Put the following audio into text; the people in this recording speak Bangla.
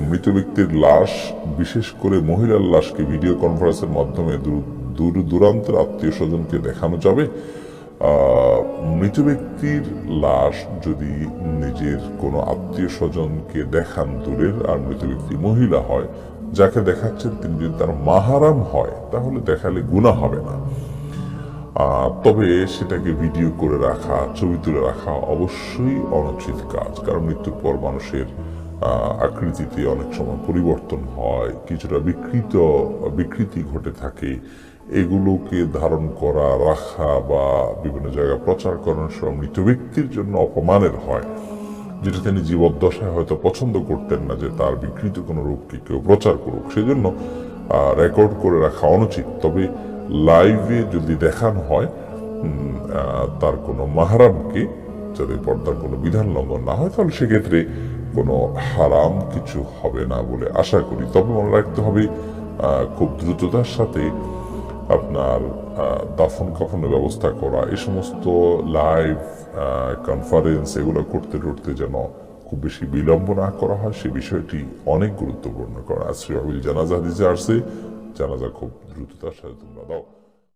মৃত ব্যক্তির লাশ, বিশেষ করে মহিলার লাশকে ভিডিও কনফারেন্সের মাধ্যমে দূর- দূর, দূরান্তের আত্মীয় স্বজনকে দেখানো যাবে। মৃত ব্যক্তির লাশ যদি নিজের কোনো আত্মীয় স্বজনকে দেখান দূরের, আর মৃত ব্যক্তি মহিলা হয়, যাকে দেখাচ্ছেন তিনি যদি তার মাহারাম হয়, তাহলে দেখালে গুণা হবে না। তবে সেটাকে ভিডিও করে রাখা, ছবি তুলে রাখা অবশ্যই অনুচিত কাজ, কারণ মৃত্যুর পর মানুষের আকৃতিতে অনেক সময় পরিবর্তন হয়, কিছুটা বিকৃত, বিকৃতি ঘটে থাকে। এগুলোকে ধারণ করা, রাখা বা বিভিন্ন জায়গায় প্রচার করানোর সময় মৃত ব্যক্তির জন্য অপমানের হয়, যেটা তিনি জীবদ্দশায় হয়তো পছন্দ করতেন না যে তার বিকৃত কোনো রূপকে কেউ প্রচার করুক। সেজন্য রেকর্ড করে রাখা অনুচিত। তবে লাইভে যদি দেখানো হয় তার কোনো মাহারামকে যাতে পর্দার কোনো বিধান লঙ্ঘন না হয়, তাহলে সেক্ষেত্রে কোনো হারাম কিছু হবে না বলে আশা করি। তবে মনে রাখতে হবে খুব দ্রুততার সাথে আপনার দাফন কাফনের ব্যবস্থা করা এই সমস্ত লাইভ কনফারেন্স এগুলো করতে করতে যেন খুব বেশি বিলম্ব না করা হয়, সে বিষয়টি অনেক গুরুত্বপূর্ণ। কারণ আশ্রয় জানাজা হাদিসে আসছে জানাজা খুব দ্রুততার সাথে তোমরা দাও।